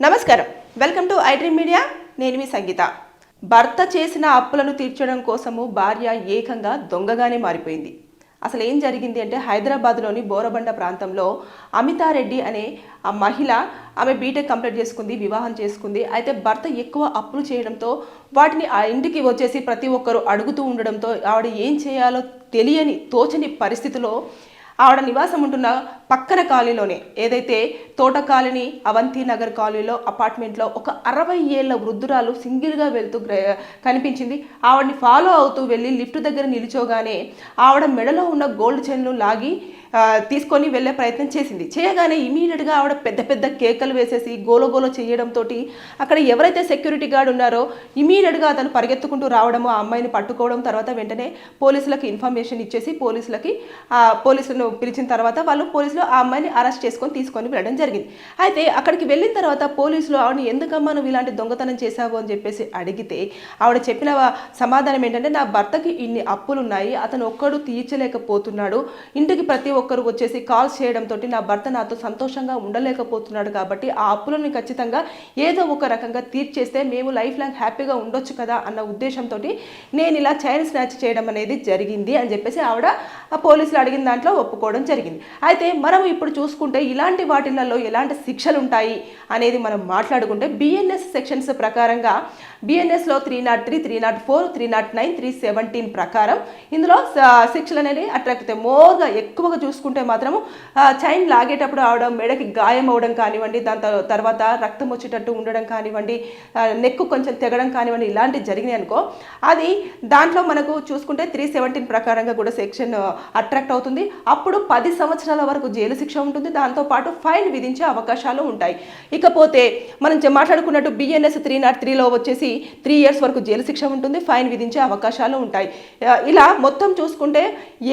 నమస్కారం. Welcome to iDream media. నేను మీ సంగీత. భర్త చేసిన అప్పులను తీర్చడం కోసము భార్య ఏకంగా దొంగగానే మారిపోయింది. అసలు ఏం జరిగింది అంటే హైదరాబాద్లోని బోరబండ ప్రాంతంలో అమితారెడ్డి అనే ఆ మహిళ ఆమె బీటెక్ కంప్లీట్ చేసుకుంది వివాహం చేసుకుంది. అయితే భర్త ఎక్కువ అప్పులు చేయడంతో వాటిని ఆ ఇంటికి వచ్చేసి ప్రతి ఒక్కరు అడుగుతూ ఉండడంతో ఆవిడ ఏం చేయాలో తెలియని తోచని పరిస్థితిలో ఆవిడ నివాసం ఉంటున్న పక్కన కాలనీలోనే ఏదైతే తోట కాలనీ అవంతి నగర్ కాలనీలో అపార్ట్మెంట్లో ఒక అరవై ఏళ్ళ వృద్ధురాలు సింగిల్గా వెళ్తూ కనిపించింది. ఆవిడని ఫాలో అవుతూ వెళ్ళి లిఫ్ట్ దగ్గర నిలిచోగానే ఆవిడ మెడలో ఉన్న గోల్డ్ చైన్లు లాగి తీసుకొని వెళ్ళే ప్రయత్నం చేసింది. చేయగానే ఇమీడియట్గా ఆవిడ పెద్ద పెద్ద కేకలు వేసేసి గోలగోల చేయడంతో అక్కడ ఎవరైతే సెక్యూరిటీ గార్డ్ ఉన్నారో ఇమీడియట్గా అతను పరిగెత్తుకుంటూ రావడము ఆ అమ్మాయిని పట్టుకోవడం తర్వాత వెంటనే పోలీసులకు ఇన్ఫర్మేషన్ ఇచ్చేసి పోలీసులకి ఆ పోలీసులను పిలిచిన తర్వాత వాళ్ళు పోలీసులు ఆ అమ్మాయిని అరెస్ట్ చేసుకొని తీసుకొని వెళ్ళడం జరిగింది. అయితే అక్కడికి వెళ్ళిన తర్వాత పోలీసులు ఆవిడని ఎందుకమ్మా నువ్వు ఇలాంటి దొంగతనం చేశావు? అని చెప్పేసి అడిగితే ఆవిడ చెప్పిన సమాధానం ఏంటంటే నా భర్తకి ఇన్ని అప్పులు ఉన్నాయి అతను ఒక్కడు తీర్చలేకపోతున్నాడు. ఇంటికి ప్రతి ఒక్కరు వచ్చేసి కాల్స్ చేయడంతో నా భర్త నాతో సంతోషంగా ఉండలేకపోతున్నాడు కాబట్టి ఆ అప్పులను ఖచ్చితంగా ఏదో ఒక రకంగా తీర్చేస్తే మేము లైఫ్ లాంగ్ హ్యాపీగా ఉండొచ్చు కదా అన్న ఉద్దేశంతో నేను ఇలా చైన్ స్నాచ్ చేయడం అనేది జరిగింది అని చెప్పేసి ఆవిడ పోలీసులు అడిగిన దాంట్లో ఒప్పుకోవడం జరిగింది. అయితే మనం ఇప్పుడు చూసుకుంటే ఇలాంటి వాటిలలో ఎలాంటి శిక్షలు ఉంటాయి అనేది మనం మాట్లాడుకుంటే బిఎన్ఎస్ సెక్షన్స్ ప్రకారంగా బిఎన్ఎస్లో three nought three three nought four three nought nine three seventeen ప్రకారం ఇందులో శిక్షలు అనేది అట్రాక్ట్ అవుతాయి. మోర్గా ఎక్కువగా చూసుకుంటే మాత్రము చైన్ లాగేటప్పుడు అవడం మెడకి గాయం అవడం కానివ్వండి దాని తర్వాత రక్తం వచ్చేటట్టు ఉండడం కానివ్వండి నెక్కు కొంచెం తెగడం కానివ్వండి ఇలాంటివి జరిగినాయి అనుకో అది దాంట్లో మనకు చూసుకుంటే త్రీ సెవెంటీన్ ప్రకారంగా కూడా సెక్షన్ అట్రాక్ట్ అవుతుంది. అప్పుడు పది సంవత్సరాల వరకు జైలు శిక్ష ఉంటుంది. దాంతోపాటు ఫైన్ విధించే అవకాశాలు ఉంటాయి. ఇకపోతే మనం మాట్లాడుకున్నట్టు బిఎన్ఎస్ త్రీ నాట్ త్రీలో వచ్చేసి త్రీ ఇయర్స్ వరకు జైలు శిక్ష ఉంటుంది. ఫైన్ విధించే అవకాశాలు ఉంటాయి. ఇలా మొత్తం చూసుకుంటే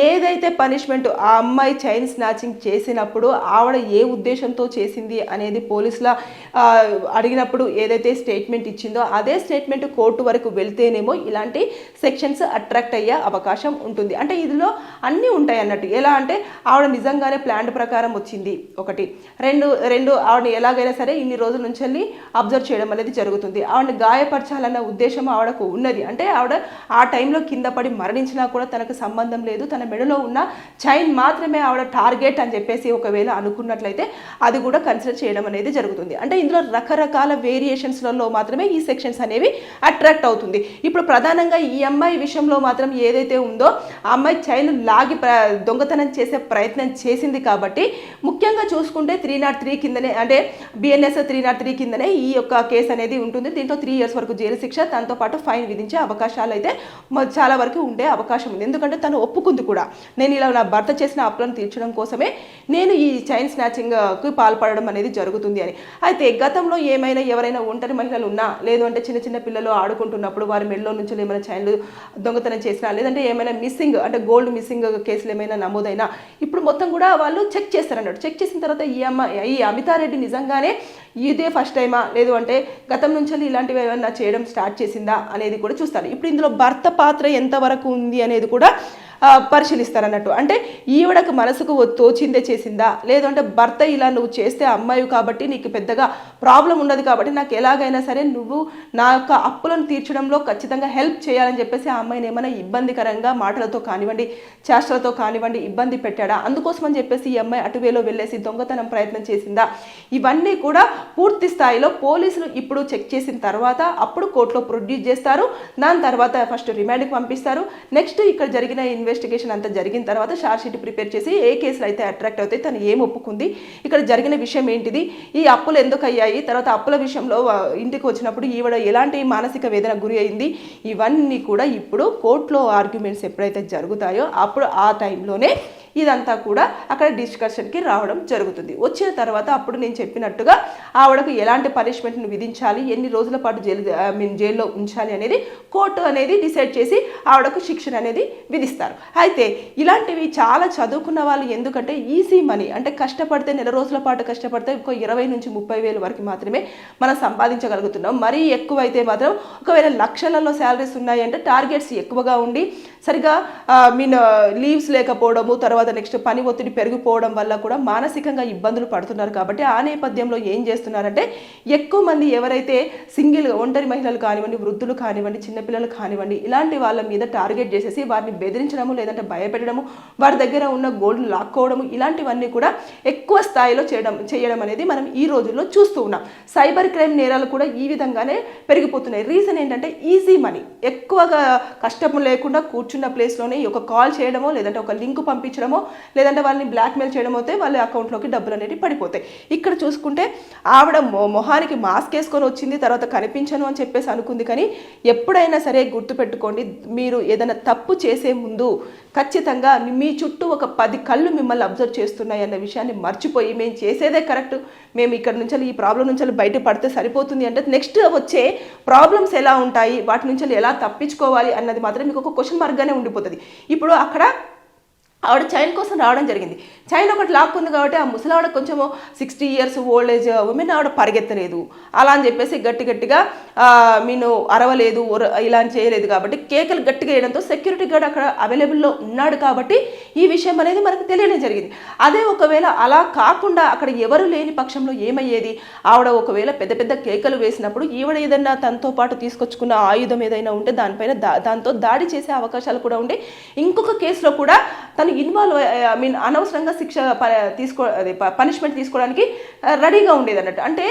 ఏదైతే పనిష్మెంట్ ఆ అమ్మాయి చైన్ స్నాచింగ్ చేసినప్పుడు ఆవిడ ఏ ఉద్దేశంతో చేసింది అనేది పోలీసుల అడిగినప్పుడు ఏదైతే స్టేట్మెంట్ ఇచ్చిందో అదే స్టేట్మెంట్ కోర్టు వరకు వెళ్తేనేమో ఇలాంటి సెక్షన్స్ అట్రాక్ట్ అయ్యే అవకాశం ఉంటుంది. అంటే ఇందులో అన్నీ ఉంటాయి అన్నట్టు. ఎలా అంటే ఆవిడ నిజంగానే ప్లాన్ ప్రకారం వచ్చింది ఒకటి. రెండు రెండు ఆవిడని ఎలాగైనా సరే ఇన్ని రోజుల నుంచి అబ్జర్వ్ చేయడం అనేది జరుగుతుంది. ఆవిడని గాయపరచాలన్న ఉద్దేశం ఆవిడకు ఉన్నది. అంటే ఆవిడ ఆ టైంలో కింద పడి మరణించినా కూడా తనకు సంబంధం లేదు. తన మెడలో ఉన్న చైన్ మాత్రమే ఆవిడ టార్గెట్ అని చెప్పేసి ఒకవేళ అనుకున్నట్లయితే అది కూడా కన్సిడర్ చేయడం అనేది జరుగుతుంది. అంటే ఇందులో రకరకాల వేరియేషన్స్లలో మాత్రమే ఈ సెక్షన్స్ అనేవి అట్రాక్ట్ అవుతుంది. ఇప్పుడు ప్రధానంగా ఈ అమ్మాయి విషయంలో మాత్రం ఏదైతే ఉందో ఆ అమ్మాయి చైన్ లాగి దొంగతనం చేసే ప్రయత్నం చేసింది కాబట్టి ముఖ్యంగా చూసుకుంటే త్రీ నాట్ త్రీ కిందనే అంటే బిఎన్ఎస్ త్రీ నాట్ త్రీ కిందనే ఈ యొక్క కేసు అనేది ఉంటుంది. దీంట్లో త్రీ ఇయర్స్ వరకు జైలు శిక్ష దాంతో పాటు ఫైన్ విధించే అవకాశాలు అయితే చాలా వరకు ఉండే అవకాశం ఉంది. ఎందుకంటే తను ఒప్పుకుంది కూడా. నేను ఇలా నా భర్త చేసిన అప్పులను తీర్చడం కోసమే నేను ఈ చైన్ స్నాచింగ్కి పాల్పడడం అనేది జరుగుతుంది అని. అయితే గతంలో ఏమైనా ఎవరైనా ఒంటరి మహిళలు ఉన్నా లేదు అంటే చిన్న చిన్న పిల్లలు ఆడుకుంటున్నప్పుడు వారి మెడలో నుంచి ఏమైనా చైన్లు దొంగతనం చేసినా లేదంటే ఏమైనా మిస్సింగ్ అంటే గోల్డ్ మిస్సింగ్ కేసులు ఏమైనా నమోదైనా ఇప్పుడు మొత్తం కూడా వాళ్ళు చెక్ చేస్తారన్నట్టు. చెక్ చేసిన తర్వాత ఈ అమ్మ ఈ అమితారెడ్డి నిజంగానే ఇదే ఫస్ట్ టైమా? లేదు అంటే గతం నుంచి ఇలాంటివి ఏమైనా చేయడం స్టార్ట్ చేసిందా అనేది కూడా చూస్తారు. ఇప్పుడు ఇందులో భర్త పాత్ర ఎంతవరకు ఉంది అనేది కూడా పరిశీలిస్తారన్నట్టు. అంటే ఈవిడకు మనసుకు తోచిందే చేసిందా? లేదంటే భర్త ఇలా నువ్వు చేస్తే అమ్మాయి కాబట్టి నీకు పెద్దగా ప్రాబ్లం ఉండదు కాబట్టి నాకు ఎలాగైనా సరే నువ్వు నా యొక్క అప్పులను తీర్చడంలో ఖచ్చితంగా హెల్ప్ చేయాలని చెప్పేసి ఆ అమ్మాయిని ఏమైనా ఇబ్బందికరంగా మాటలతో కానివ్వండి చేష్టలతో కానివ్వండి ఇబ్బంది పెట్టాడా? అందుకోసం అని చెప్పేసి ఈ అమ్మాయి అటువేలో వెళ్ళేసి దొంగతనం ప్రయత్నం చేసిందా? ఇవన్నీ కూడా పూర్తి స్థాయిలో పోలీసులు ఇప్పుడు చెక్ చేసిన తర్వాత అప్పుడు కోర్టులో ప్రొడ్యూస్ చేస్తారు. దాని తర్వాత ఫస్ట్ రిమాండ్కి పంపిస్తారు. నెక్స్ట్ ఇక్కడ జరిగిన ఇన్వెస్టిగేషన్ అంతా జరిగిన తర్వాత షార్ట్ షీట్ ప్రిపేర్ చేసి ఏ కేసులు అయితే అట్రాక్ట్ అవుతాయి తను ఏం ఒప్పుకుంది ఇక్కడ జరిగిన విషయం ఏంటిది ఈ అప్పులు ఎందుకు అయ్యాయి తర్వాత అప్పుల విషయంలో ఇంటికి వచ్చినప్పుడు ఈవిడ ఎలాంటి మానసిక వేదన గురి అయింది ఇవన్నీ కూడా ఇప్పుడు కోర్టులో ఆర్గ్యుమెంట్స్ ఎప్పుడైతే జరుగుతాయో అప్పుడు ఆ టైంలోనే ఇదంతా కూడా అక్కడ డిస్కషన్కి రావడం జరుగుతుంది. వచ్చిన తర్వాత అప్పుడు నేను చెప్పినట్టుగా ఆవిడకు ఎలాంటి పనిష్మెంట్ను విధించాలి ఎన్ని రోజుల పాటు జైలు మీన్ జైల్లో ఉంచాలి అనేది కోర్టు అనేది డిసైడ్ చేసి ఆవిడకు శిక్షణ అనేది విధిస్తారు. అయితే ఇలాంటివి చాలా చదువుకున్న వాళ్ళు ఎందుకంటే ఈజీ మనీ అంటే కష్టపడితే నెల రోజుల పాటు కష్టపడితే ఒక ఇరవై నుంచి ముప్పై వేలు వరకు మాత్రమే మనం సంపాదించగలుగుతున్నాం. మరీ ఎక్కువైతే మాత్రం ఒకవేళ లక్షలలో శాలరీస్ ఉన్నాయంటే టార్గెట్స్ ఎక్కువగా ఉండి సరిగా మీన్ లీవ్స్ లేకపోవడము తర్వాత తర్వాత నెక్స్ట్ పని ఒత్తిడి పెరిగిపోవడం వల్ల కూడా మానసికంగా ఇబ్బందులు పడుతున్నారు కాబట్టి ఆ నేపథ్యంలో ఏం చేస్తున్నారంటే ఎక్కువ మంది ఎవరైతే సింగిల్ ఒంటరి మహిళలు కానివ్వండి వృద్ధులు కానివ్వండి చిన్నపిల్లలు కానివ్వండి ఇలాంటి వాళ్ళ మీద టార్గెట్ చేసేసి వారిని బెదిరించడము లేదంటే భయపెట్టడము వారి దగ్గర ఉన్న గోల్డ్ను లాక్కోవడము ఇలాంటివన్నీ కూడా ఎక్కువ స్థాయిలో చేయడం చేయడం అనేది మనం ఈ రోజుల్లో చూస్తూ ఉన్నాం. సైబర్ క్రైమ్ నేరాలు కూడా ఈ విధంగానే పెరిగిపోతున్నాయి. రీజన్ ఏంటంటే ఈజీ మనీ. ఎక్కువగా కష్టం లేకుండా కూర్చున్న ప్లేస్లోనే ఒక కాల్ చేయడమో లేదంటే ఒక లింక్ పంపించడమో లేదంటే వాళ్ళని బ్లాక్మెయిల్ చేయడం అయితే వాళ్ళ అకౌంట్లోకి డబ్బులు అనేవి పడిపోతాయి. ఇక్కడ చూసుకుంటే ఆవిడ మొ- మొహానికి మాస్క్ వేసుకొని వచ్చింది తర్వాత కనిపించను అని చెప్పేసి అనుకుంది కానీ ఎప్పుడైనా సరే గుర్తుపెట్టుకోండి మీరు ఏదైనా తప్పు చేసే ముందు ఖచ్చితంగా మీ చుట్టూ ఒక పది కళ్ళు మిమ్మల్ని అబ్జర్వ్ చేస్తున్నాయి అన్న విషయాన్ని మర్చిపోయి మేము చేసేదే కరెక్ట్ మేము ఇక్కడ నుంచి ఈ ప్రాబ్లం నుంచి బయట పడితే సరిపోతుంది అంటే నెక్స్ట్ వచ్చే ప్రాబ్లమ్స్ ఎలా ఉంటాయి వాటి నుంచి ఎలా తప్పించుకోవాలి అన్నది మాత్రం మీకు ఒక క్వశ్చన్ మార్క్గానే ఉండిపోతుంది. ఇప్పుడు అక్కడ ఆవిడ చైన్ కోసం రావడం జరిగింది. చైన్ ఒకటి లాక్కుంది కాబట్టి ఆ ముసలావిడ కొంచెం sixty years old age women ఆవిడ పరిగెత్తలేదు. అలా అని చెప్పేసి గట్టి గట్టిగా మీను అరవలేదు ఇలా అని చేయలేదు కాబట్టి కేకలు గట్టిగా వేయడంతో సెక్యూరిటీ గార్డ్ అక్కడ అవైలబుల్లో ఉన్నాడు కాబట్టి ఈ విషయం అనేది మనకు తెలియడం జరిగింది. అదే ఒకవేళ అలా కాకుండా అక్కడ ఎవరు లేని పక్షంలో ఏమయ్యేది? ఆవిడ ఒకవేళ పెద్ద పెద్ద కేకలు వేసినప్పుడు ఈవిడ ఏదైనా తనతో పాటు తీసుకొచ్చుకున్న ఆయుధం ఏదైనా ఉంటే దానిపైన దా దాంతో దాడి చేసే అవకాశాలు కూడా ఉండే. ఇంకొక కేసులో కూడా తను ఇన్వాల్వ్ ఐ మీన్ అనవసరంగా శిక్ష ప- తీసుకో అది పనిష్మెంట్ తీసుకోవడానికి రెడీగా ఉండేది అన్నట్టు. అంటే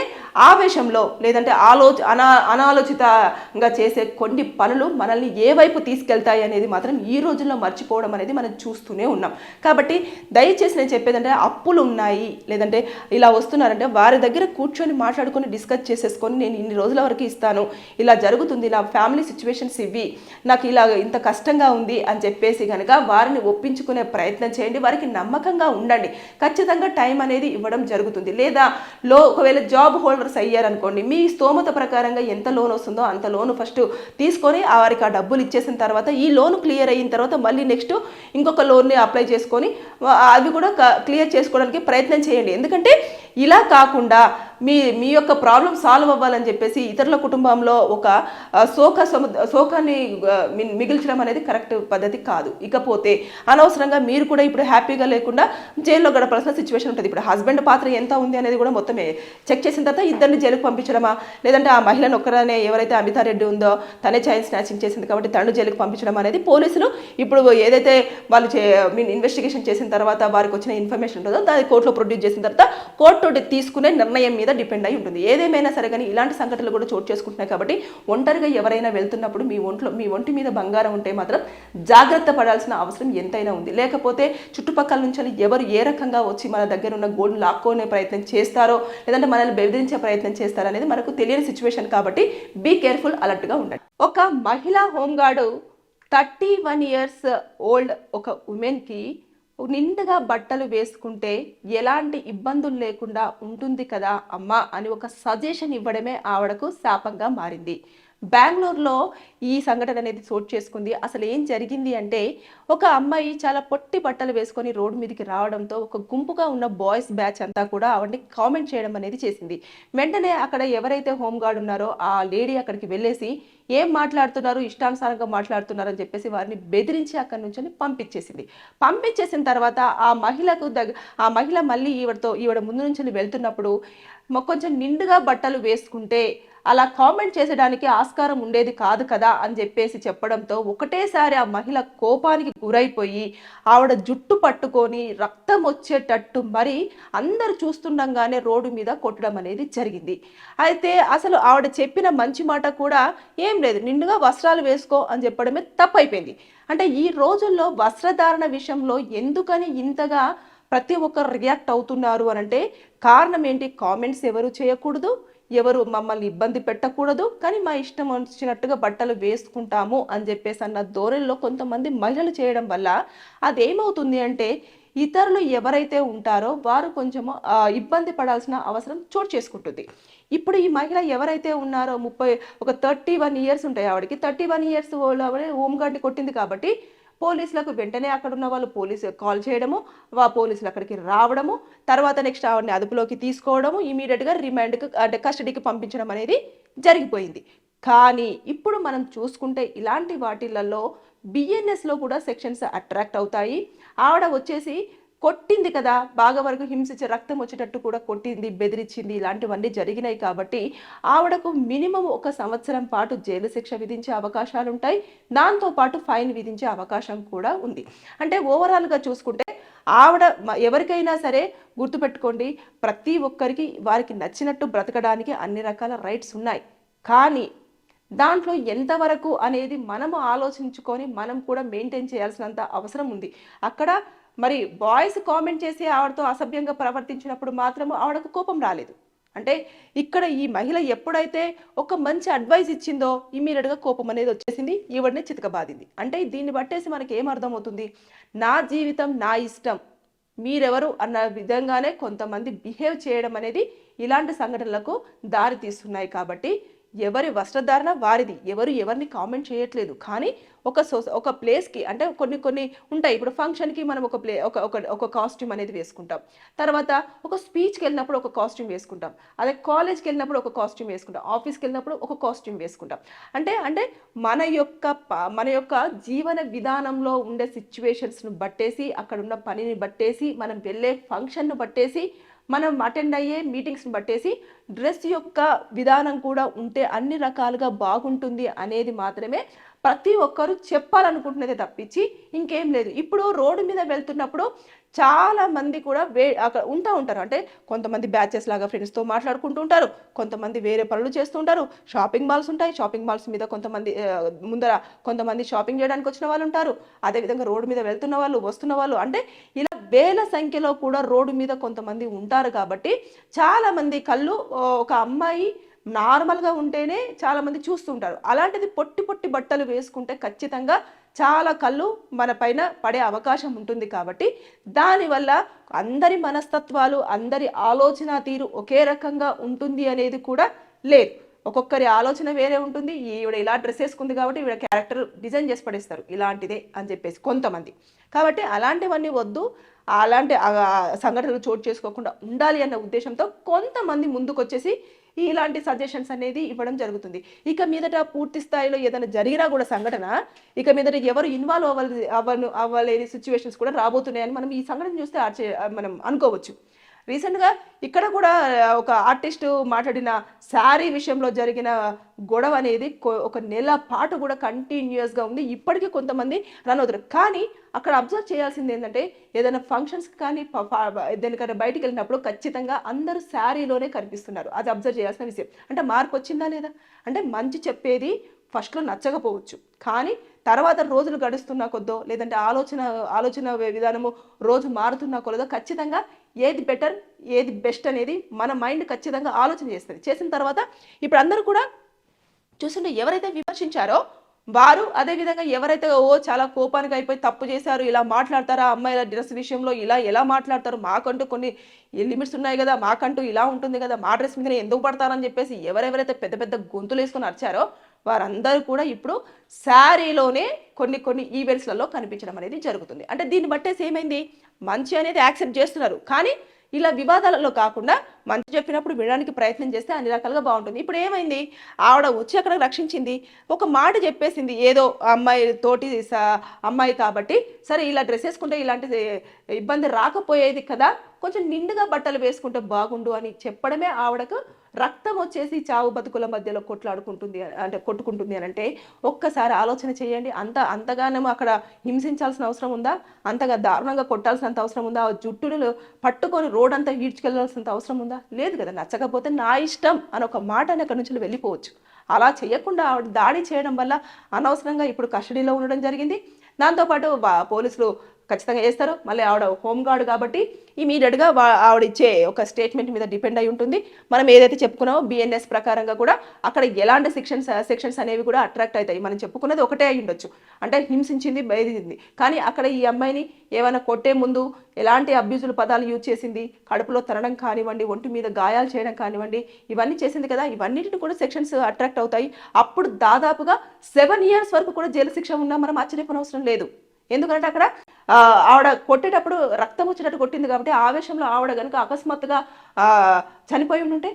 ఆవేశంలో లేదంటే ఆలోచ అనా అనాలోచితంగా చేసే కొన్ని పనులు మనల్ని ఏ వైపు తీసుకెళ్తాయి అనేది మాత్రం ఈ రోజుల్లో మర్చిపోవడం అనేది మనం చూస్తూనే ఉన్నాం. కాబట్టి దయచేసి నేను చెప్పేదంటే అప్పులు ఉన్నాయి లేదంటే ఇలా వస్తున్నారంటే వారి దగ్గర కూర్చొని మాట్లాడుకొని డిస్కస్ చేసేసుకొని నేను ఇన్ని రోజుల వరకు ఇస్తాను ఇలా జరుగుతుంది నా ఫ్యామిలీ సిచ్యువేషన్స్ ఇవి నాకు ఇలా ఇంత కష్టంగా ఉంది అని చెప్పేసి కనుక వారిని ఒప్పించుకునే ప్రయత్నం చేయండి. వారికి నమ్మకంగా ఉండండి. ఖచ్చితంగా టైం అనేది ఇవ్వడం జరుగుతుంది. లేదా లో ఒకవేళ జాబ్ హోల్డర్స్ అయ్యారనుకోండి మీ స్తోమత ప్రకారంగా ఎంత లోన్ వస్తుందో అంత లోన్ ఫస్ట్ తీసుకొని వారికి ఆ డబ్బులు ఇచ్చేసిన తర్వాత ఈ లోన్ క్లియర్ అయిన తర్వాత మళ్ళీ నెక్స్ట్ ఇంకొక లోన్ని అప్లై చేసుకొని అది అవి కూడా క్లియర్ చేసుకోవడానికి ప్రయత్నం చేయండి. ఎందుకంటే ఇలా కాకుండా మీ మీ యొక్క ప్రాబ్లం సాల్వ్ అవ్వాలని చెప్పేసి ఇతరుల కుటుంబంలో ఒక శోక సముద్ర శోకాన్ని మిగిల్చడం అనేది కరెక్ట్ పద్ధతి కాదు. ఇకపోతే అనవసరంగా మీరు కూడా ఇప్పుడు హ్యాపీగా లేకుండా జైల్లో గడపాల్సిన సిచ్యువేషన్ ఉంటుంది. ఇప్పుడు హస్బెండ్ పాత్ర ఎంత ఉంది అనేది కూడా మొత్తమే. చెక్ చేసిన తర్వాత ఇద్దరిని జైలుకు పంపించడమా? లేదంటే ఆ మహిళను ఒక్కరనే ఎవరైతే అమితారెడ్డి ఉందో తనే చైన్ స్నాచింగ్ చేసింది కాబట్టి తను జైలుకు పంపించడం అనేది పోలీసులు ఇప్పుడు ఏదైతే వాళ్ళు చే ఇన్వెస్టిగేషన్ చేసిన తర్వాత వారికి వచ్చిన ఇన్ఫర్మేషన్ ఉంటుందో దాన్ని కోర్టులో ప్రొడ్యూస్ చేసిన తర్వాత కోర్టు తీసుకునే నిర్ణయం మీద డిపెండ్ అయి ఉంటుంది. ఏదేమైనా సరే కానీ ఇలాంటి సంఘటనలు కూడా చోటు చేసుకుంటున్నాయి కాబట్టి ఒంటరిగా ఎవరైనా వెళ్తున్నప్పుడు మీ ఒంట్లో మీ ఒంటి మీద బంగారం ఉంటే మాత్రం జాగ్రత్త పడాల్సిన అవసరం ఎంతైనా ఉంది. లేకపోతే చుట్టుపక్కల నుంచి ఎవరు ఏ రకంగా వచ్చి మన దగ్గర ఉన్న గోల్డ్ లాక్కోనే ప్రయత్నం చేస్తారో లేదంటే మనల్ని బెదిరించే ప్రయత్నం చేస్తారో అనేది మనకు తెలియని సిచ్యువేషన్ కాబట్టి బీ కేర్ఫుల్ అలర్ట్గా ఉండండి. ఒక మహిళా home guard thirty one years old ఒక ఉమెన్కి నిండుగా బట్టలు వేసుకుంటే ఎలాంటి ఇబ్బందులు లేకుండా ఉంటుంది కదా అమ్మ అని ఒక సజెషన్ ఇవ్వడమే ఆవిడకు శాపంగా మారింది. బెంగళూరులో ఈ సంఘటన అనేది చోటు చేసుకుంది. అసలు ఏం జరిగింది అంటే ఒక అమ్మాయి చాలా పొట్టి బట్టలు వేసుకొని రోడ్డు మీదకి రావడంతో ఒక గుంపుగా ఉన్న బాయ్స్ బ్యాచ్ అంతా కూడా ఆవిడని కామెంట్ చేయడం అనేది చేసింది. వెంటనే అక్కడ ఎవరైతే హోంగార్డ్ ఉన్నారో ఆ లేడీ అక్కడికి వెళ్ళేసి ఏం మాట్లాడుతున్నారు ఇష్టానుసారంగా మాట్లాడుతున్నారు అని చెప్పేసి వారిని బెదిరించి అక్కడి నుంచి పంపించేసింది. పంపించేసిన తర్వాత ఆ మహిళకు దగ్గ ఆ మహిళ మళ్ళీ ఈవిడతో ఈవిడ ముందు నుంచి వెళ్తున్నప్పుడు కొంచెం నిండుగా బట్టలు వేసుకుంటే అలా కామెంట్ చేసడానికి ఆస్కారం ఉండేది కాదు కదా అని చెప్పేసి చెప్పడంతో ఒకటేసారి ఆ మహిళ కోపానికి గురైపోయి ఆవిడ జుట్టు పట్టుకొని రక్తం వచ్చేటట్టు మరి అందరు చూస్తుండగానే రోడ్డు మీద కొట్టడం అనేది జరిగింది. అయితే అసలు ఆవిడ చెప్పిన మంచి మాట కూడా ఏం ఏం లేదు నిండుగా వస్త్రాలు వేసుకో అని చెప్పడమే తప్పు అయిపోయింది అంటే ఈ రోజుల్లో వస్త్రధారణ విషయంలో ఎందుకని ఇంతగా ప్రతి ఒక్కరు రియాక్ట్ అవుతున్నారు అని అంటే కారణం ఏంటి? కామెంట్స్ ఎవరు చేయకూడదు ఎవరు మమ్మల్ని ఇబ్బంది పెట్టకూడదు కానీ మా ఇష్టం వచ్చినట్టుగా బట్టలు వేసుకుంటాము అని చెప్పేసి అన్న ధోరణిలో కొంతమంది మహిళలు చేయడం వల్ల అదేమవుతుంది అంటే ఇతరులు ఎవరైతే ఉంటారో వారు కొంచెము ఇబ్బంది పడాల్సిన అవసరం చోటు చేసుకుంటుంది. ఇప్పుడు ఈ మహిళ ఎవరైతే ఉన్నారో ముప్పై ఒక థర్టీ వన్ ఇయర్స్ ఉంటాయి ఆవిడకి. థర్టీ వన్ ఇయర్స్ హోమ్ గార్డ్ని కొట్టింది కాబట్టి పోలీసులకు వెంటనే అక్కడ ఉన్న వాళ్ళు పోలీసు కాల్ చేయడము వా పోలీసులు అక్కడికి రావడము తర్వాత నెక్స్ట్ ఆవిడని అదుపులోకి తీసుకోవడము ఇమీడియట్గా రిమాండ్కి అంటే కస్టడీకి పంపించడం అనేది జరిగిపోయింది. కానీ ఇప్పుడు మనం చూసుకుంటే ఇలాంటి వాటిలలో బిఎన్ఎస్లో కూడా సెక్షన్స్ అట్రాక్ట్ అవుతాయి. ఆవిడ వచ్చేసి కొట్టింది కదా బాగా వరకు హింసించి రక్తం వచ్చేటట్టు కూడా కొట్టింది బెదిరించింది ఇలాంటివన్నీ జరిగినాయి కాబట్టి ఆవిడకు మినిమం ఒక సంవత్సరం పాటు జైలు శిక్ష విధించే అవకాశాలు ఉంటాయి. దాంతో పాటు ఫైన్ విధించే అవకాశం కూడా ఉంది. అంటే ఓవరాల్గా చూసుకుంటే ఆవిడ ఎవరికైనా సరే గుర్తుపెట్టుకోండి ప్రతి ఒక్కరికి వారికి నచ్చినట్టు బ్రతకడానికి అన్ని రకాల రైట్స్ ఉన్నాయి. కానీ దాంట్లో ఎంతవరకు అనేది మనము ఆలోచించుకొని మనం కూడా మెయింటైన్ చేయాల్సినంత అవసరం ఉంది. అక్కడ మరి బాయ్స్ కామెంట్ చేసి ఆవిడతో అసభ్యంగా ప్రవర్తించినప్పుడు మాత్రము ఆవిడకు కోపం రాలేదు. అంటే ఇక్కడ ఈ మహిళ ఎప్పుడైతే ఒక మంచి అడ్వైస్ ఇచ్చిందో ఇమీడియట్గా కోపం అనేది వచ్చేసింది ఈవిడనే చితకబాదింది. అంటే దీన్ని బట్టేసి మనకి ఏం అర్థమవుతుంది? నా జీవితం నా ఇష్టం. మీరెవరు అన్న విధంగానే కొంతమంది బిహేవ్ చేయడం అనేది ఇలాంటి సంఘటనలకు దారి తీస్తున్నాయి కాబట్టి ఎవరి వస్త్రధారణ వారిది. ఎవరు ఎవరిని కామెంట్ చేయట్లేదు. కానీ ఒక సో ఒక ప్లేస్కి అంటే కొన్ని కొన్ని ఉంటాయి. ఇప్పుడు ఫంక్షన్కి మనం ఒక ప్లే ఒక ఒక ఒక కాస్ట్యూమ్ అనేది వేసుకుంటాం. తర్వాత ఒక స్పీచ్కి వెళ్ళినప్పుడు ఒక కాస్ట్యూమ్ వేసుకుంటాం. అదే కాలేజ్కి వెళ్ళినప్పుడు ఒక కాస్ట్యూమ్ వేసుకుంటాం. ఆఫీస్కి వెళ్ళినప్పుడు ఒక కాస్ట్యూమ్ వేసుకుంటాం. అంటే అంటే మన యొక్క ప- మన యొక్క జీవన విధానంలో ఉండే సిచ్యువేషన్స్ను బట్టేసి అక్కడ ఉన్న పనిని బట్టేసి మనం వెళ్ళే ఫంక్షన్ను బట్టేసి మనం అటెండ్ అయ్యే మీటింగ్స్ని బట్టేసి డ్రెస్ యొక్క విధానం కూడా ఉంటే అన్ని రకాలుగా బాగుంటుంది అనేది మాత్రమే ప్రతి ఒక్కరూ చెప్పాలనుకుంటున్నదే తప్పించి ఇంకేం లేదు. ఇప్పుడు రోడ్డు మీద వెళ్తున్నప్పుడు చాలా మంది కూడా వే అక్కడ ఉంటా ఉంటారు. అంటే కొంతమంది బ్యాచెస్ లాగా ఫ్రెండ్స్తో మాట్లాడుకుంటూ ఉంటారు. కొంతమంది వేరే పనులు చేస్తూ ఉంటారు. షాపింగ్ మాల్స్ ఉంటాయి. షాపింగ్ మాల్స్ మీద కొంతమంది ముందర కొంతమంది షాపింగ్ చేయడానికి వచ్చిన వాళ్ళు ఉంటారు. అదేవిధంగా రోడ్డు మీద వెళ్తున్న వాళ్ళు వస్తున్న వాళ్ళు. అంటే ఇలా వేల సంఖ్యలో కూడా రోడ్డు మీద కొంతమంది ఉంటారు కాబట్టి చాలామంది కళ్ళు ఒక అమ్మాయి నార్మల్గా ఉంటేనే చాలామంది చూస్తుంటారు. అలాంటిది పొట్టి పొట్టి బట్టలు వేసుకుంటే ఖచ్చితంగా చాలా కళ్ళు మన పైన పడే అవకాశం ఉంటుంది కాబట్టి దానివల్ల అందరి మనస్తత్వాలు అందరి ఆలోచన తీరు ఒకే రకంగా ఉంటుంది అనేది కూడా లేదు. ఒక్కొక్కరి ఆలోచన వేరే ఉంటుంది. ఈవిడ ఇలా డ్రెస్ వేసుకుంది కాబట్టి ఈవిడ క్యారెక్టర్ డిజైన్ చేసి పడేస్తారు. ఇలాంటిదే అని చెప్పేసి కొంతమంది. కాబట్టి అలాంటివన్నీ వద్దు. అలాంటి సంఘటనలు చోటు చేసుకోకుండా ఉండాలి అన్న ఉద్దేశంతో కొంతమంది ముందుకొచ్చేసి ఇలాంటి సజెషన్స్ అనేది ఇవ్వడం జరుగుతుంది. ఇక మీదట పూర్తి స్థాయిలో ఏదైనా జరిగినా కూడా సంఘటన ఇక మీదట ఎవరు ఇన్వాల్వ్ అవ్వాలి అవ్వను అవ్వలేని సిచ్యువేషన్స్ కూడా రాబోతున్నాయని మనం ఈ సంఘటన చూస్తే ఆర్చే మనం అనుకోవచ్చు. రీసెంట్గా ఇక్కడ కూడా ఒక ఆర్టిస్ట్ మాట్లాడిన శారీ విషయంలో జరిగిన గొడవ అనేది ఒక నెల పాటు కూడా కంటిన్యూస్గా ఉంది. ఇప్పటికీ కొంతమంది రన్ అవుతారు కానీ అక్కడ అబ్జర్వ్ చేయాల్సింది ఏంటంటే ఏదైనా ఫంక్షన్స్కి కానీ దేనికైనా బయటికి వెళ్ళినప్పుడు ఖచ్చితంగా అందరూ శారీలోనే కనిపిస్తున్నారు. అది అబ్జర్వ్ చేయాల్సిన విషయం. అంటే మార్పు వచ్చిందా లేదా? అంటే మంచి చెప్పేది ఫస్ట్లో నచ్చకపోవచ్చు. కానీ తర్వాత రోజులు గడుస్తున్న కొద్దో లేదంటే ఆలోచన ఆలోచన విధానము రోజు మారుతున్న కొలదో ఖచ్చితంగా ఏది బెటర్ ఏది బెస్ట్ అనేది మన మైండ్ ఖచ్చితంగా ఆలోచన చేస్తుంది. చేసిన తర్వాత ఇప్పుడు అందరూ కూడా చూస్తుంటే ఎవరైతే విమర్శించారో వారు అదేవిధంగా ఎవరైతే ఓ చాలా కోపానికి అయిపోయి తప్పు చేశారు ఇలా మాట్లాడతారా అమ్మాయిల డ్రెస్ విషయంలో ఇలా ఎలా మాట్లాడతారు మాకంటూ కొన్ని లిమిట్స్ ఉన్నాయి కదా మాకంటూ ఇలా ఉంటుంది కదా మా డ్రెస్ మీద ఎందుకు పడతారని చెప్పేసి ఎవరెవరైతే పెద్ద పెద్ద గొంతులు వేసుకొని అరిచారో వారందరూ కూడా ఇప్పుడు శారీలోనే కొన్ని కొన్ని ఈవెంట్స్లలో కనిపించడం అనేది జరుగుతుంది. అంటే దీన్ని బట్టేసి ఏమైంది? మంచి అనేది యాక్సెప్ట్ చేస్తున్నారు. కానీ ఇలా వివాదాలలో కాకుండా మంచి చెప్పినప్పుడు వినడానికి ప్రయత్నం చేస్తే అన్ని రకాలుగా బాగుంటుంది. ఇప్పుడు ఏమైంది? ఆవిడ వచ్చి అక్కడ రక్షించింది. ఒక మాట చెప్పేసింది. ఏదో అమ్మాయి తోటి స- అమ్మాయి కాబట్టి సరే ఇలా డ్రెస్ వేసుకుంటే ఇలాంటి ఇబ్బంది రాకపోయేది కదా? కొంచెం నిండుగా బట్టలు వేసుకుంటే బాగుండు అని చెప్పడమే ఆవిడకు రక్తం వచ్చేసి చావు బతుకుల మధ్యలో కొట్లాడుకుంటుంది అంటే కొట్టుకుంటుంది అని అంటే ఒక్కసారి ఆలోచన చేయండి. అంత అంతగానేమో అక్కడ హింసించాల్సిన అవసరం ఉందా? అంతగా దారుణంగా కొట్టాల్సినంత అవసరం ఉందా? ఆ జుట్టును పట్టుకొని రోడ్ అంతా ఈడ్చుకెళ్ళాల్సినంత అవసరం ఉందా? లేదు కదా. నచ్చకపోతే నా ఇష్టం అని ఒక మాట అని అక్కడి నుంచి వెళ్ళిపోవచ్చు. అలా చేయకుండా ఆవిడ దాడి చేయడం వల్ల అనవసరంగా ఇప్పుడు కస్టడీలో ఉండడం జరిగింది. దాంతోపాటు పోలీసులు ఖచ్చితంగా చేస్తారు. మళ్ళీ ఆవిడ హోమ్ గార్డ్ కాబట్టి ఇమీడియట్గా ఆవిడ ఇచ్చే ఒక స్టేట్మెంట్ మీద డిపెండ్ అయి ఉంటుంది. మనం ఏదైతే చెప్పుకున్నామో బిఎన్ఎస్ ప్రకారంగా కూడా అక్కడ ఎలాంటి సెక్షన్స్ సెక్షన్స్ అనేవి కూడా అట్రాక్ట్ అవుతాయి. మనం చెప్పుకున్నది ఒకటే అయి ఉండొచ్చు. అంటే హింసించింది బయదింది కానీ అక్కడ ఈ అమ్మాయిని ఏమైనా కొట్టే ముందు ఎలాంటి అబ్యూజుల పదాలు యూజ్ చేసింది? కడుపులో తరడం కానివ్వండి ఒంటి మీద గాయాలు చేయడం కానివ్వండి ఇవన్నీ చేసింది కదా. ఇవన్నిటిని కూడా సెక్షన్స్ అట్రాక్ట్ అవుతాయి. అప్పుడు దాదాపుగా సెవెన్ ఇయర్స్ వరకు కూడా జైలు శిక్ష ఉన్నా మనం ఆశ్చర్యపోనవసరం లేదు. ఎందుకంటే అక్కడ ఆవిడ కొట్టేటప్పుడు రక్తం వచ్చినట్టు కొట్టింది కాబట్టి ఆవేశంలో ఆవిడ కనుక అకస్మాత్తుగా చనిపోయి ఉంటే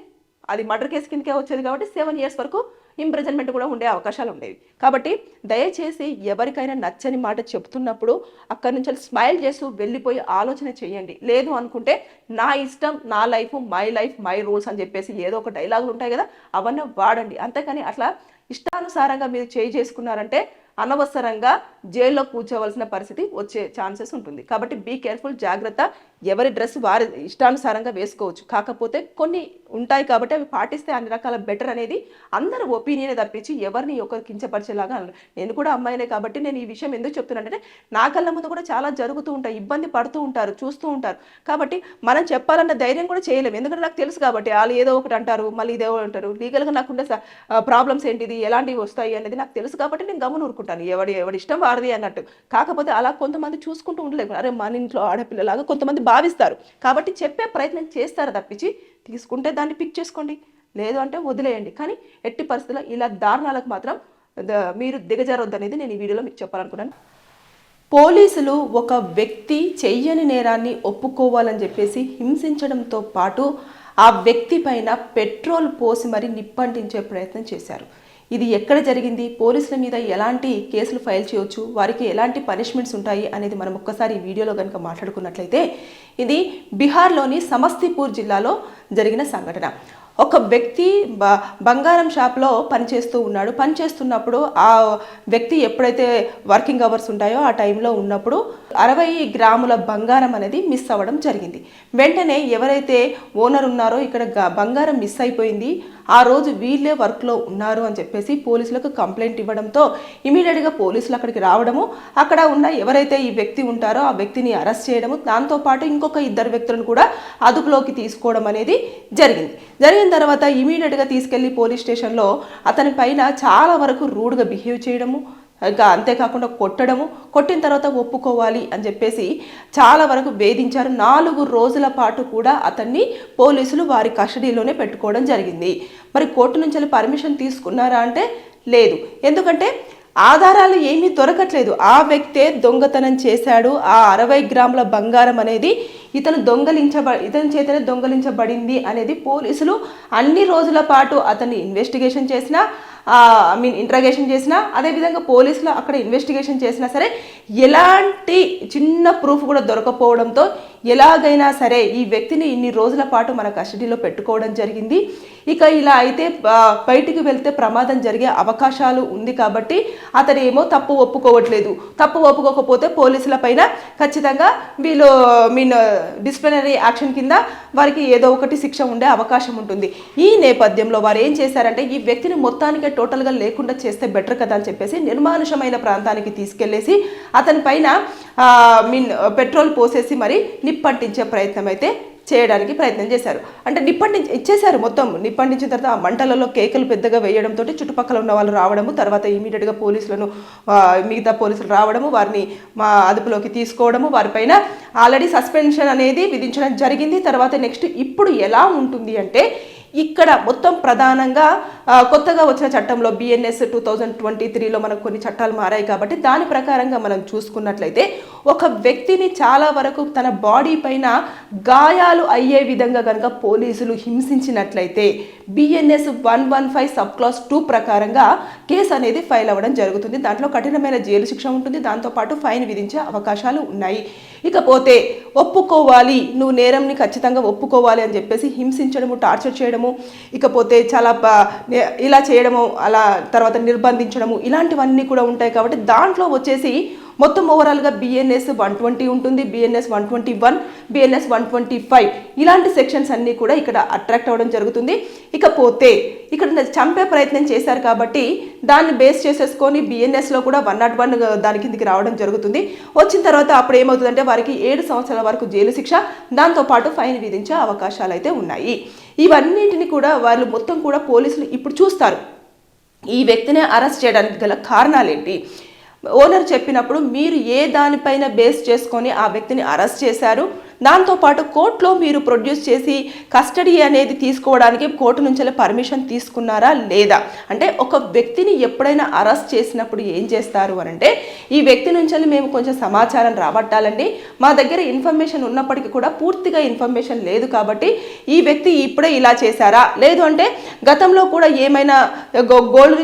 అది మర్డర్ కేసు కిందకే వచ్చేది కాబట్టి సెవెన్ ఇయర్స్ వరకు ఇంప్రెజన్మెంట్ కూడా ఉండే అవకాశాలు ఉండేవి. కాబట్టి దయచేసి ఎవరికైనా నచ్చని మాట చెప్తున్నప్పుడు అక్కడి నుంచి స్మైల్ చేస్తూ వెళ్ళిపోయి ఆలోచన చేయండి. లేదు అనుకుంటే నా ఇష్టం నా life my life my rules అని చెప్పేసి ఏదో ఒక డైలాగులు ఉంటాయి కదా అవన్నీ వాడండి. అంతేకాని అట్లా ఇష్టానుసారంగా మీరు చేయి చేసుకున్నారంటే అనవసరంగా జైల్లో కూర్చోవలసిన పరిస్థితి వచ్చే ఛాన్సెస్ ఉంటుంది. కాబట్టి బీ కేర్ఫుల్ జాగ్రత్త. ఎవరి డ్రెస్ వారి ఇష్టానుసారంగా వేసుకోవచ్చు. కాకపోతే కొన్ని ఉంటాయి కాబట్టి అవి పాటిస్తే అన్ని రకాల బెటర్ అనేది అందరి ఒపీనియన్ తప్పించి ఎవరిని ఒకరు కించపరిచేలాగా నేను కూడా అమ్మాయినే కాబట్టి నేను ఈ విషయం ఎందుకు చెప్తున్నానంటే నా కళ్ళ ముందు కూడా చాలా జరుగుతూ ఉంటాయి. ఇబ్బంది పడుతూ ఉంటారు చూస్తూ ఉంటారు. కాబట్టి మనం చెప్పాలన్న ధైర్యం కూడా చేయలేము ఎందుకంటే నాకు తెలుసు కాబట్టి వాళ్ళు ఏదో ఒకటి అంటారు మళ్ళీ ఇదేదో అంటారు. లీగల్గా నాకుండే ప్రాబ్లమ్స్ ఏంటిది? ఎలాంటివి వస్తాయి అనేది నాకు తెలుసు కాబట్టి నేను గమనూరుకుంటాను. ఎవడి ఎవడి ఇష్టం వాడిది అన్నట్టు. కాకపోతే అలా కొంతమంది చూసుకుంటూ ఉండలేము. అరే మన ఇంట్లో ఆడపిల్లలాగా కొంతమంది భావిస్తారు. కాబట్టి చెప్పే ప్రయత్నం చేస్తారు తప్పించి తీసుకుంటే దాన్ని పిక్ చేసుకోండి. లేదు అంటే వదిలేయండి. కానీ ఎట్టి పరిస్థితుల్లో ఇలా దారుణాలకు మాత్రం ద- మీరు దిగజారొద్దు అనేది నేను ఈ వీడియోలో మీకు చెప్పాలనుకున్నాను. పోలీసులు ఒక వ్యక్తి చెయ్యని నేరాన్ని ఒప్పుకోవాలని చెప్పేసి హింసించడంతో పాటు ఆ వ్యక్తి పైన పెట్రోల్ పోసి మరి నిప్పంటించే ప్రయత్నం చేశారు. ఇది ఎక్కడ జరిగింది? పోలీసుల మీద ఎలాంటి కేసులు ఫైల్ చేయొచ్చు? వారికి ఎలాంటి పనిష్మెంట్స్ ఉంటాయి? అనేది మనం ఒక్కసారి ఈ వీడియోలో కనుక మాట్లాడుకున్నట్లయితే ఇది బీహార్లోని సమస్తీపూర్ జిల్లాలో జరిగిన సంఘటన. ఒక వ్యక్తి బ బంగారం షాప్లో పనిచేస్తూ ఉన్నాడు. పనిచేస్తున్నప్పుడు ఆ వ్యక్తి ఎప్పుడైతే వర్కింగ్ అవర్స్ ఉంటాయో ఆ టైంలో ఉన్నప్పుడు అరవై గ్రాముల బంగారం అనేది మిస్ అవ్వడం జరిగింది. వెంటనే ఎవరైతే ఓనర్ ఉన్నారో ఇక్కడ గ- బంగారం మిస్ అయిపోయింది. ఆ రోజు వీళ్ళే వర్క్లో ఉన్నారు అని చెప్పేసి పోలీసులకు కంప్లైంట్ ఇవ్వడంతో ఇమీడియట్గా పోలీసులు అక్కడికి రావడము అక్కడ ఉన్న ఎవరైతే ఈ వ్యక్తి ఉంటారో ఆ వ్యక్తిని అరెస్ట్ చేయడము దాంతోపాటు ఇంకొక ఇద్దరు వ్యక్తులను కూడా అదుపులోకి తీసుకోవడం అనేది జరిగింది. జరిగిన తర్వాత ఇమీడియట్గా తీసుకెళ్ళి పోలీస్ స్టేషన్లో అతని పైన చాలా వరకు రూడ్గా బిహేవ్ చేయడము ఇంకా అంతేకాకుండా కొట్టడము కొట్టిన తర్వాత ఒప్పుకోవాలి అని చెప్పేసి చాలా వరకు వేధించారు. నాలుగు రోజుల పాటు కూడా అతన్ని పోలీసులు వారి కస్టడీలోనే పెట్టుకోవడం జరిగింది. మరి కోర్టు నుంచి వెళ్ళి పర్మిషన్ తీసుకున్నారా అంటే లేదు. ఎందుకంటే ఆధారాలు ఏమీ దొరకట్లేదు. ఆ వ్యక్తే దొంగతనం చేశాడు. ఆ అరవై గ్రాముల బంగారం అనేది ఇతను దొంగలించబ ఇతని చేతనే దొంగలించబడింది అనేది పోలీసులు అన్ని రోజుల పాటు అతన్ని ఇన్వెస్టిగేషన్ చేసినా ఐ మీన్ ఇంట్రాగేషన్ చేసినా అదేవిధంగా పోలీసులు అక్కడ ఇన్వెస్టిగేషన్ చేసినా సరే ఎలాంటి చిన్న ప్రూఫ్ కూడా దొరకపోవడంతో ఎలాగైనా సరే ఈ వ్యక్తిని ఇన్ని రోజుల పాటు మన కస్టడీలో పెట్టుకోవడం జరిగింది. ఇక ఇలా అయితే బయటికి వెళ్తే ప్రమాదం జరిగే అవకాశాలు ఉంది కాబట్టి అతను ఏమో తప్పు ఒప్పుకోవట్లేదు. తప్పు ఒప్పుకోకపోతే పోలీసుల పైన ఖచ్చితంగా వీళ్ళు మీన్ డిసిప్లినరీ యాక్షన్ కింద వారికి ఏదో ఒకటి శిక్ష ఉండే అవకాశం ఉంటుంది. ఈ నేపథ్యంలో వారు ఏం చేశారంటే ఈ వ్యక్తిని మొత్తానికి టోటల్గా లేకుండా చేస్తే బెటర్ కదా అని చెప్పేసి నిర్మానుషమైన ప్రాంతానికి తీసుకెళ్ళేసి అతని పైన మీన్ పెట్రోల్ పోసేసి మరి నిప్పంటించే ప్రయత్నం అయితే చేయడానికి ప్రయత్నం చేశారు. అంటే నిప్పంటించి ఇచ్చేశారు మొత్తం. నిప్పంటించిన తర్వాత ఆ మంటలలో కేకలు పెద్దగా వేయడంతో చుట్టుపక్కల ఉన్న వాళ్ళు రావడము తర్వాత ఇమీడియట్గా పోలీసులను మిగతా పోలీసులు రావడము వారిని మా అదుపులోకి తీసుకోవడము వారిపైన ఆల్రెడీ సస్పెన్షన్ అనేది విధించడం జరిగింది. తర్వాత నెక్స్ట్ ఇప్పుడు ఎలా ఉంటుంది అంటే ఇక్కడ మొత్తం ప్రధానంగా కొత్తగా వచ్చిన చట్టంలో బిఎన్ఎస్ టూ థౌజండ్ ట్వంటీ త్రీలో మనకు కొన్ని చట్టాలు మారాయి కాబట్టి దాని ప్రకారంగా మనం చూసుకున్నట్లయితే ఒక వ్యక్తిని చాలా వరకు తన బాడీ పైన గాయాలు అయ్యే విధంగా కనుక పోలీసులు హింసించినట్లయితే BNS one one five sub clause two ప్రకారంగా కేసు అనేది ఫైల్ అవ్వడం జరుగుతుంది. దాంట్లో కఠినమైన జైలు శిక్ష ఉంటుంది. దాంతోపాటు ఫైన్ విధించే అవకాశాలు ఉన్నాయి. ఇకపోతే ఒప్పుకోవాలి. నువ్వు నేరంని ఖచ్చితంగా ఒప్పుకోవాలి అని చెప్పేసి హింసించడము టార్చర్ చేయడము ఇకపోతే చాలా ఇలా చేయడము అలా తర్వాత నిర్బంధించడము ఇలాంటివన్నీ కూడా ఉంటాయి కాబట్టి దాంట్లో వచ్చేసి మొత్తం ఓవరాల్గా బిఎన్ఎస్ వన్ ట్వంటీ ఉంటుంది BNS one twenty one BNS one twenty five ఇలాంటి సెక్షన్స్ అన్నీ కూడా ఇక్కడ అట్రాక్ట్ అవ్వడం జరుగుతుంది. ఇకపోతే ఇక్కడ చంపే ప్రయత్నం చేశారు కాబట్టి దాన్ని బేస్ చేసేసుకొని బిఎన్ఎస్లో కూడా వన్ నాట్ వన్ దాని కిందికి రావడం జరుగుతుంది. వచ్చిన తర్వాత అప్పుడు ఏమవుతుందంటే వారికి ఏడు సంవత్సరాల వరకు జైలు శిక్ష దాంతోపాటు ఫైన్ విధించే అవకాశాలు అయితే ఉన్నాయి. ఇవన్నింటిని కూడా వాళ్ళు మొత్తం కూడా పోలీసులు ఇప్పుడు చూస్తారు. ఈ వ్యక్తిని అరెస్ట్ చేయడానికి గల కారణాలేంటి? ఓనర్ చెప్పినప్పుడు మీరు ఏ దానిపైన బేస్ చేసుకొని ఆ వ్యక్తిని అరెస్ట్ చేశారు? దాంతోపాటు కోర్టులో మీరు ప్రొడ్యూస్ చేసి కస్టడీ అనేది తీసుకోవడానికి కోర్టు నుంచి పర్మిషన్ తీసుకున్నారా లేదా? అంటే ఒక వ్యక్తిని ఎప్పుడైనా అరెస్ట్ చేసినప్పుడు ఏం చేస్తారు అని అంటే ఈ వ్యక్తి నుంచి మేము కొంచెం సమాచారం రాబట్టాలండి. మా దగ్గర ఇన్ఫర్మేషన్ ఉన్నప్పటికీ కూడా పూర్తిగా ఇన్ఫర్మేషన్ లేదు కాబట్టి ఈ వ్యక్తి ఇప్పుడే ఇలా చేశారా? లేదు అంటే గతంలో కూడా ఏమైనా గో- గోల్డ్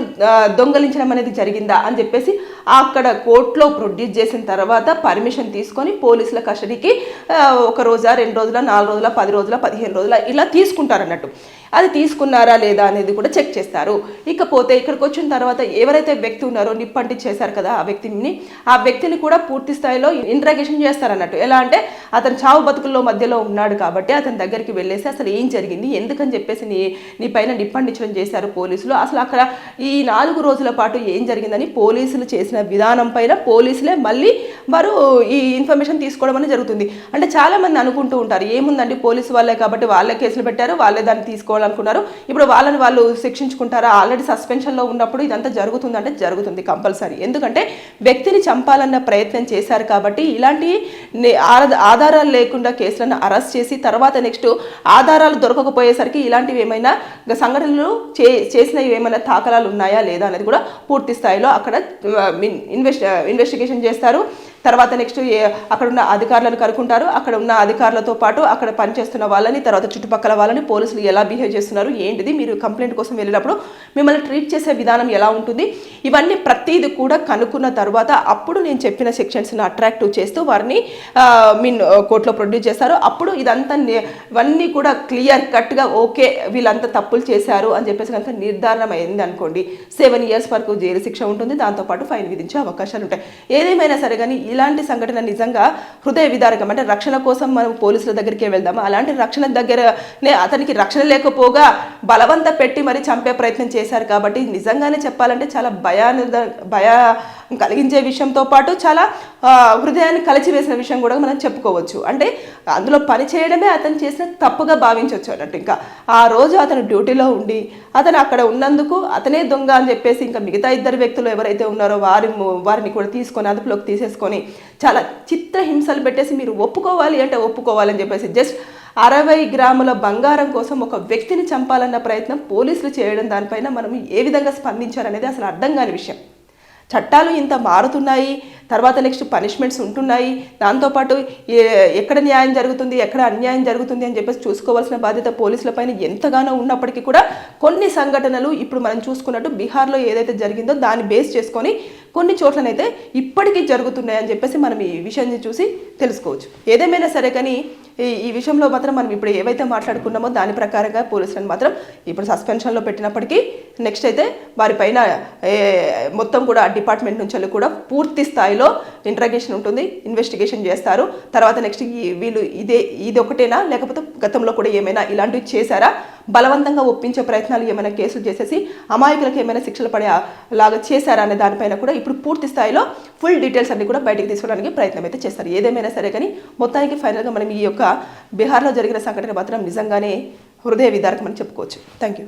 దొంగలించడం అనేది జరిగిందా అని చెప్పేసి అక్కడ కోర్టులో ప్రొడ్యూస్ చేసిన తర్వాత పర్మిషన్ తీసుకొని పోలీసుల కస్టడీకి ఒక రోజా రెండు రోజుల నాలుగు రోజుల పది రోజుల పదిహేను రోజుల ఇలా తీసుకుంటారు అన్నట్టు అది తీసుకున్నారా లేదా అనేది కూడా చెక్ చేస్తారు. ఇకపోతే ఇక్కడికి వచ్చిన తర్వాత ఎవరైతే వ్యక్తి ఉన్నారో నిప్పంటి చేశారు కదా ఆ వ్యక్తిని ఆ వ్యక్తిని కూడా పూర్తి స్థాయిలో ఇంట్రాగేషన్ చేస్తారు అన్నట్టు ఎలా అంటే అతను చావు బతుకుల్లో మధ్యలో ఉన్నాడు కాబట్టి అతని దగ్గరికి వెళ్ళేసి అసలు ఏం జరిగింది ఎందుకని చెప్పేసి నీ నీ పైన నిప్పండించడం చేశారు పోలీసులు. అసలు అక్కడ ఈ నాలుగు రోజుల పాటు ఏం జరిగిందని పోలీసులు చేసిన విధానం పైన పోలీసులే మళ్ళీ వారు ఈ ఇన్ఫర్మేషన్ తీసుకోవడం అనేది జరుగుతుంది. అంటే చాలామంది అనుకుంటూ ఉంటారు ఏముందండి పోలీసు వాళ్ళే కాబట్టి వాళ్ళే కేసులు పెట్టారు వాళ్ళే దాన్ని తీసుకోవడం తీసుకోవాలనుకున్నారు. ఇప్పుడు వాళ్ళని వాళ్ళు శిక్షించుకుంటారా? ఆల్రెడీ సస్పెన్షన్లో ఉన్నప్పుడు ఇదంతా జరుగుతుందంటే జరుగుతుంది కంపల్సరీ. ఎందుకంటే వ్యక్తిని చంపాలన్న ప్రయత్నం చేశారు కాబట్టి ఇలాంటి నే- ఆధారాలు లేకుండా కేసులను అరెస్ట్ చేసి తర్వాత నెక్స్ట్ ఆధారాలు దొరకకపోయేసరికి ఇలాంటివి ఏమైనా సంఘటనలు చే చేసినవి ఏమైనా తాకలాలు ఉన్నాయా లేదా అనేది కూడా పూర్తి స్థాయిలో అక్కడ ఇన్వెస్ట్ ఇన్వెస్టిగేషన్ చేస్తారు. తర్వాత నెక్స్ట్ అక్కడ ఉన్న అధికారులను కనుక్కుంటారు. అక్కడ ఉన్న అధికారులతో పాటు అక్కడ పనిచేస్తున్న వాళ్ళని తర్వాత చుట్టుపక్కల వాళ్ళని పోలీసులు ఎలా బిహేవ్ చేస్తున్నారు ఏంటిది మీరు కంప్లైంట్ కోసం వెళ్ళినప్పుడు మిమ్మల్ని ట్రీట్ చేసే విధానం ఎలా ఉంటుంది? ఇవన్నీ ప్రతిదీ కూడా కనుక్కున్న తర్వాత అప్పుడు నేను చెప్పిన సెక్షన్స్ని అట్రాక్టివ్ చేస్తూ వారిని మీన్ కోర్టులో ప్రొడ్యూస్ చేస్తారు. అప్పుడు ఇదంతా ఇవన్నీ కూడా క్లియర్ కట్గా ఓకే వీళ్ళంతా తప్పులు చేశారు అని చెప్పేసి కనుక నిర్ధారణ అయింది అనుకోండి. సెవెన్ ఇయర్స్ వరకు జైలు శిక్ష ఉంటుంది. దాంతోపాటు ఫైన్ విధించే అవకాశాలు ఉంటాయి. ఏదేమైనా సరే కానీ ఇలాంటి సంఘటన నిజంగా హృదయ విదారకం అంటే రక్షణ కోసం మనం పోలీసుల దగ్గరికే వెళ్దాము? అలాంటి రక్షణ దగ్గరనే అతనికి రక్షణ లేకపోగా బలవంత పెట్టి మరి చంపే ప్రయత్నం చేశారు కాబట్టి నిజంగానే చెప్పాలంటే చాలా భయాన్ని భయ కలిగించే విషయంతో పాటు చాలా హృదయాన్ని కలిచివేసిన విషయం కూడా మనం చెప్పుకోవచ్చు. అంటే అందులో పని చేయడమే అతను చేసిన తప్పుగా భావించవచ్చు అన్నట్టు ఇంకా. ఆ రోజు అతను డ్యూటీలో ఉండి అతను అక్కడ ఉన్నందుకు అతనే దొంగ అని చెప్పేసి ఇంకా మిగతా ఇద్దరు వ్యక్తులు ఎవరైతే ఉన్నారో వారి వారిని కూడా తీసుకొని అదుపులోకి తీసేసుకొని చాలా చిత్ర హింసలు పెట్టేసి మీరు ఒప్పుకోవాలి అంటే ఒప్పుకోవాలని చెప్పేసి జస్ట్ అరవై గ్రాముల బంగారం కోసం ఒక వ్యక్తిని చంపాలన్న ప్రయత్నం పోలీసులు చేయడం దానిపైన మనం ఏ విధంగా స్పందించారనేది అసలు అర్థం కాని విషయం. చట్టాలు ఇంత మారుతున్నాయి తర్వాత నెక్స్ట్ పనిష్మెంట్స్ ఉంటున్నాయి దాంతోపాటు ఎక్కడ న్యాయం జరుగుతుంది ఎక్కడ అన్యాయం జరుగుతుంది అని చెప్పేసి చూసుకోవాల్సిన బాధ్యత పోలీసులపైన ఎంతగానో ఉన్నప్పటికీ కూడా కొన్ని సంఘటనలు ఇప్పుడు మనం చూసుకున్నట్టు బీహార్లో ఏదైతే జరిగిందో దాన్ని బేస్ చేసుకొని కొన్ని చోట్లనైతే ఇప్పటికీ జరుగుతున్నాయని చెప్పేసి మనం ఈ విషయాన్ని చూసి తెలుసుకోవచ్చు. ఏదేమైనా సరే కానీ ఈ విషయంలో మాత్రం మనం ఇప్పుడు ఏవైతే మాట్లాడుకున్నామో దాని ప్రకారంగా పోలీసులను మాత్రం ఇప్పుడు సస్పెన్షన్లో పెట్టినప్పటికీ నెక్స్ట్ అయితే వారిపైన పైన మొత్తం కూడా డిపార్ట్మెంట్ నుంచి కూడా పూర్తి స్థాయిలో ఇంట్రాగేషన్ ఉంటుంది ఇన్వెస్టిగేషన్ చేస్తారు. తర్వాత నెక్స్ట్ వీళ్ళు ఇదే ఇది ఒకటేనా లేకపోతే గతంలో కూడా ఏమైనా ఇలాంటివి చేశారా? బలవంతంగా ఒప్పించే ప్రయత్నాలు ఏమైనా కేసులు చేసేసి అమాయకులకు ఏమైనా శిక్షలు పడే లాగా చేశారా అనే దానిపైన కూడా ఇప్పుడు పూర్తి స్థాయిలో ఫుల్ డీటెయిల్స్ అన్ని కూడా బయటకు తీసుకోవడానికి ప్రయత్నం అయితే చేస్తారు. ఏదేమైనా సరే కానీ మొత్తానికి ఫైనల్గా మనం ఈ యొక్క బీహార్లో జరిగిన సంఘటన మాత్రం నిజంగానే హృదయ విదారకం చెప్పుకోవచ్చు. Thank you